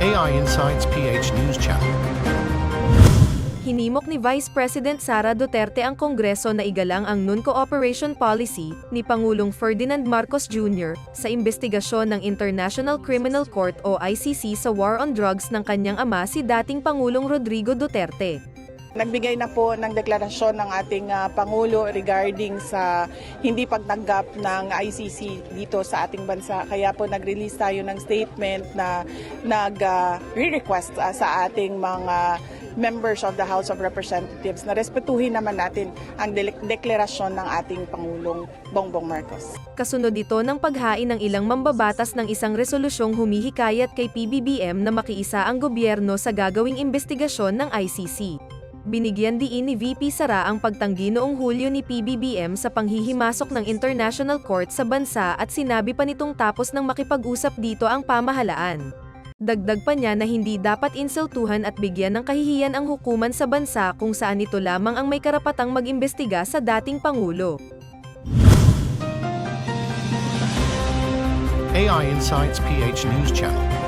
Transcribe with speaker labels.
Speaker 1: AI Insights PH News Channel.
Speaker 2: Hinimok ni Vice President Sara Duterte ang Kongreso na igalang ang non-cooperation policy ni Pangulong Ferdinand Marcos Jr. sa investigasyon ng International Criminal Court o ICC sa war on drugs ng kanyang ama si dating Pangulong Rodrigo Duterte.
Speaker 3: Nagbigay na po ng deklarasyon ng ating ah, Pangulo regarding sa hindi pagtanggap ng ICC dito sa ating bansa. Kaya po nag-release tayo ng statement na nag-re-request ah, sa ating mga members of the House of Representatives na respetuhin naman natin ang dele- deklarasyon ng ating Pangulong Bongbong Marcos.
Speaker 2: Kasunod ito ng paghain ng ilang mambabatas ng isang resolusyong humihikayat kay PBBM na makiisa ang gobyerno sa gagawing investigasyon ng ICC. Binigyan diin ni VP Sara ang pagtanggi noong Hulyo ni PBBM sa panghihimasok ng International Court sa bansa at sinabi pa nitong tapos nang makipag-usap dito ang pamahalaan. Dagdag pa niya na hindi dapat insultuhan at bigyan ng kahihiyan ang hukuman sa bansa kung saan ito lamang ang may karapatang mag-imbestiga sa dating Pangulo.
Speaker 1: AI Insights PH News Channel.